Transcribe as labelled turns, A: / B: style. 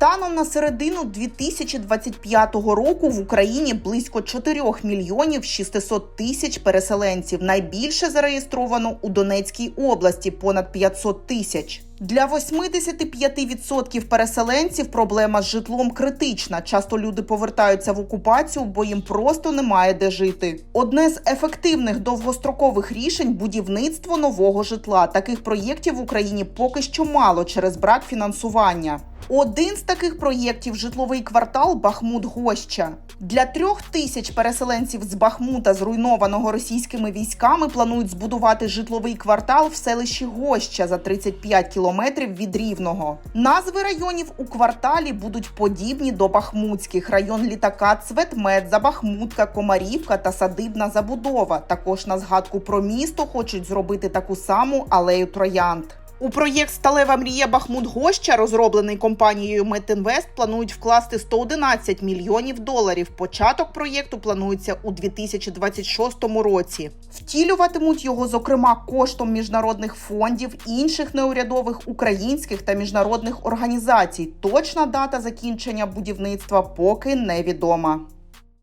A: Станом на середину 2025 року в Україні близько 4 мільйонів 600 тисяч переселенців. Найбільше зареєстровано у Донецькій області понад 500 тисяч. Для 85% переселенців проблема з житлом критична. Часто люди повертаються в окупацію, бо їм просто немає де жити. Одне з ефективних довгострокових рішень будівництво нового житла. Таких проєктів в Україні поки що мало через брак фінансування. Один з таких проєктів житловий квартал Бахмут Гоща. Для трьох тисяч переселенців з Бахмута, зруйнованого російськими військами, планують збудувати житловий квартал в селищі Гоща за 35 кілометрів від Рівного. Назви районів у кварталі будуть подібні до бахмутських: район літака Цветмет, Забахмутка, Комарівка та садибна забудова. Також на згадку про місто хочуть зробити таку саму алею троянд. У проєкт Сталева мрія Бахмут Гоща, розроблений компанією Метінвест, планують вкласти 111 мільйонів доларів. Початок проєкту планується у 2026 році. Втілюватимуть його, зокрема, коштом міжнародних фондів, інших неурядових українських та міжнародних організацій. Точна дата закінчення будівництва поки невідома.